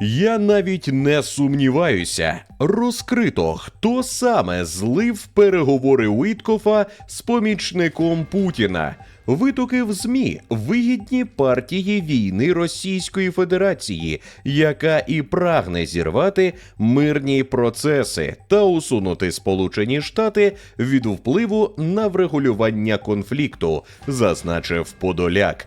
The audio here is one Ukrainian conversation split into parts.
Я навіть не сумніваюся. Розкрито, хто саме злив переговори Уіткофа з помічником Путіна. Витоки в ЗМІ вигідні партії війни Російської Федерації, яка і прагне зірвати мирні процеси та усунути Сполучені Штати від впливу на врегулювання конфлікту, зазначив Подоляк.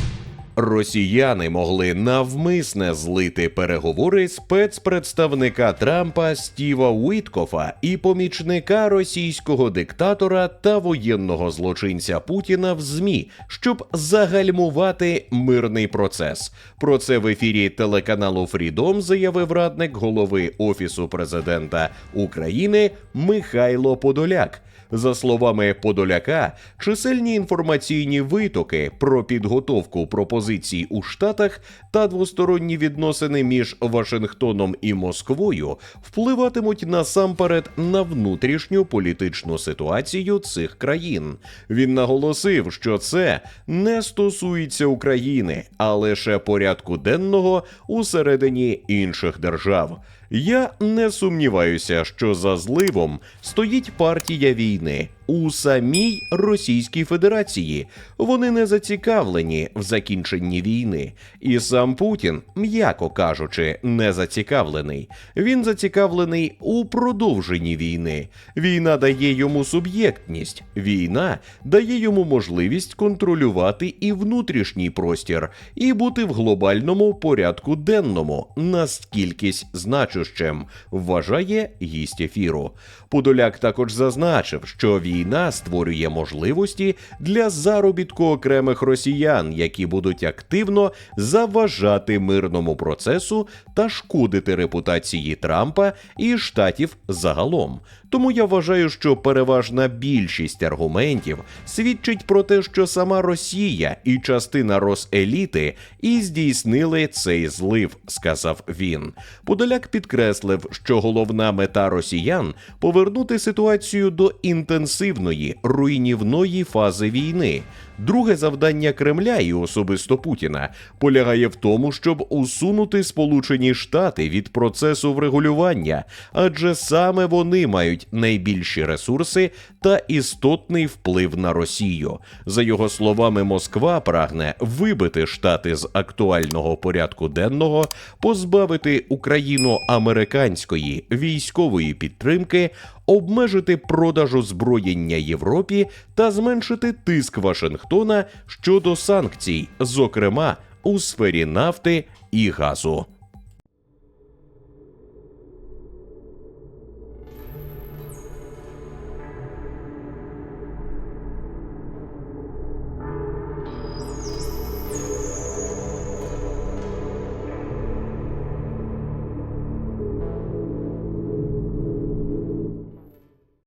Росіяни могли навмисне злити переговори спецпредставника Трампа Стіва Уіткофа і помічника російського диктатора та воєнного злочинця Путіна в ЗМІ, щоб загальмувати мирний процес. Про це в ефірі телеканалу Фрідом заявив радник голови офісу президента України Михайло Подоляк. За словами Подоляка, чисельні інформаційні витоки про підготовку пропозицій у Штатах та двосторонні відносини між Вашингтоном і Москвою впливатимуть насамперед на внутрішню політичну ситуацію цих країн. Він наголосив, що це не стосується України, а лише порядку денного усередині інших держав. Я не сумніваюся, що за зливом стоїть партія війни у самій Російській Федерації. Вони не зацікавлені в закінченні війни, і сам Путін, м'яко кажучи, не зацікавлений. Він зацікавлений у продовженні війни. Війна дає йому суб'єктність. Війна дає йому можливість контролювати і внутрішній простір, і бути в глобальному порядку денному, наскількись значущим, вважає гість ефіру. Подоляк також зазначив, що війна створює можливості для заробітку окремих росіян, які будуть активно заважати мирному процесу та шкодити репутації Трампа і штатів загалом. Тому я вважаю, що переважна більшість аргументів свідчить про те, що сама Росія і частина Роселіти і здійснили цей злив, сказав він. Подоляк підкреслив, що головна мета росіян повернути ситуацію до інтенсивної руйнівної фази війни. Друге завдання Кремля і особисто Путіна полягає в тому, щоб усунути Сполучені Штати від процесу врегулювання, адже саме вони мають найбільші ресурси та істотний вплив на Росію. За його словами, Москва прагне вибити штати з актуального порядку денного, позбавити Україну американської військової підтримки, обмежити продаж озброєння Європі та зменшити тиск Вашингтона щодо санкцій, зокрема у сфері нафти і газу.